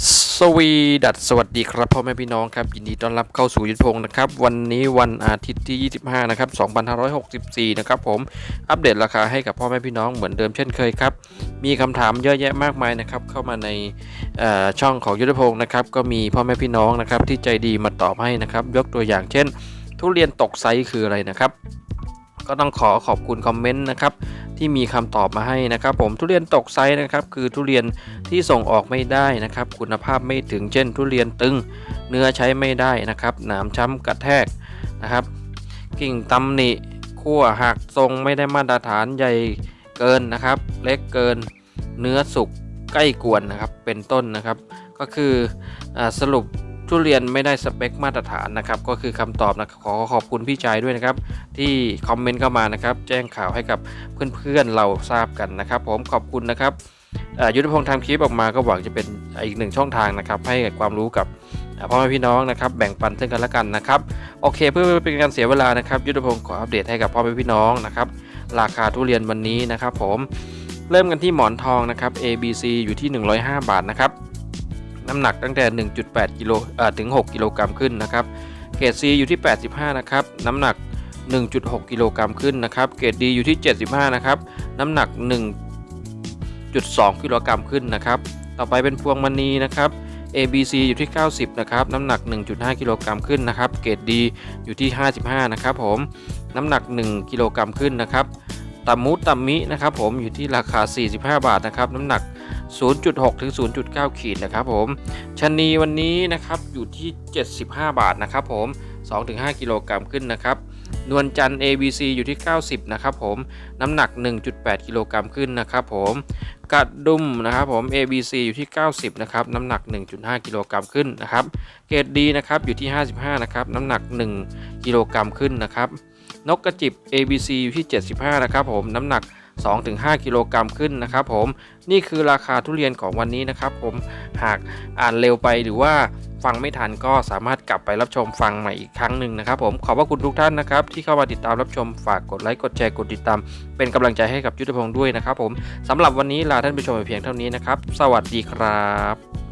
สวีดัสสวัสดีครับพ่อแม่พี่น้องครับยินดีต้อนรับเข้าสู่ยุทธพงศ์นะครับ วันนี้วันอาทิตย์ที่ 25 นะครับ 2564 นะครับผมอัปเดตราคาให้กับพ่อแม่พี่น้องเหมือนเดิมเช่นเคยครับ มีคำถามเยอะแยะมากมายนะครับ เข้ามาในช่องของยุทธพงศ์นะครับ ก็มีพ่อแม่พี่น้องนะครับ ที่ใจดีมาตอบให้นะครับ ยกตัวอย่างเช่น ทุเรียนตกไซส์คืออะไรนะครับ ก็ต้องขอขอบคุณคอมเมนต์นะครับ ที่มีคำตอบมาให้นะครับ ผมทุเรียนตกไซส์นะครับ คือทุเรียนที่ส่งออกไม่ได้นะครับ คุณภาพไม่ถึงเช่น ทุเรียนตึง เนื้อใช้ไม่ได้นะครับ หนามช้ำกระแทกนะครับ กิ่งตำหนิขั้วหักทรงไม่ได้มาตรฐานใหญ่เกินนะครับ เล็กเกินเนื้อสุกใกล้กวนนะครับเป็นต้นนะครับ ก็คืออสรุป ทุเรียนไม่ได้สเปคมาตรฐานนะครับก็คือคำตอบนะครับขอขอบคุณพี่ชายด้วยนะครับ ที่คอมเมนต์เข้ามานะครับ แจ้งข่าวให้กับเพื่อนๆเราทราบกันนะครับ ผมขอบคุณนะครับยุทธพงศ์ทำคลิปออกมาก็หวังจะเป็นอีกหนึ่งช่องทางนะครับ ให้ความรู้กับพ่อแม่พี่น้องนะครับ แบ่งปันซึ่งกันและกันนะครับโอเค เพื่อไม่เป็นการเสียเวลานะครับ ยุทธพงศ์ขออัปเดตให้กับพ่อแม่พี่น้องนะครับ ราคาทุเรียนวันนี้นะครับ ผมเริ่มกันที่หมอนทองนะครับ ABC อยู่ที่ 105 บาทนะครับ น้ำหนักตั้งแต่ 1.8กิโลถึง 6 กิโลกรัมขึ้นนะครับ เกรด C อยู่ที่ 85 นะครับ น้ำหนัก 1.6 กิโลกรัมขึ้นนะครับ เกรด D อยู่ที่ 75 นะครับ น้ำหนัก 1.2 กิโลกรัมขึ้นนะครับ ต่อไปเป็นพวงมณีนะครับ ABC อยู่ที่ 90 นะครับ น้ำหนัก 1.5 กิโลกรัมขึ้นนะครับ เกรด D อยู่ที่ 55 นะครับผม น้ำหนัก 1 กิโลกรัมขึ้นนะครับตัมมุตัมมินะครับผมอยู่ที่ราคา 45 บาทนะครับ น้ำหนัก 0.6 ถึง 0.9 ขีดนะครับผมชะนีวันนี้นะครับอยู่ที่ 75 บาทนะครับผม 2-5 กิโลกรัมขึ้นนะครับนวลจันทร์ ABC อยู่ที่ 90 นะครับผม น้ำหนัก 1.8 กิโลกรัมขึ้นนะครับผมกระดุมนะครับผม ABC อยู่ที่ 90 นะครับ น้ำหนัก 1.5 กิโลกรัมขึ้นนะครับ เกรดดีนะครับ อยู่ที่ 55 นะครับ น้ำหนัก 1 กิโลกรัมขึ้นนะครับ นกกระจิบ ABC อยู่ที่ 75 นะครับผม น้ำหนัก 2-5 กิโลกรัมขึ้นนะครับผมนี่คือราคาทุเรียนของวันนี้นะครับผมหากอ่านเร็วไปหรือว่าฟังไม่ทันก็สามารถกลับไปรับชมฟังใหม่อีกครั้งหนึ่งนะครับผมขอบพระคุณทุกท่านนะครับที่เข้ามาติดตามรับชมฝากกดไลค์กดแชร์กดติดตาม เป็นกำลังใจให้กับยุทธพงศ์ด้วยนะครับผมสำหรับวันนี้ลาท่านผู้ชมไปเพียงเท่านี้นะครับ สวัสดีครับ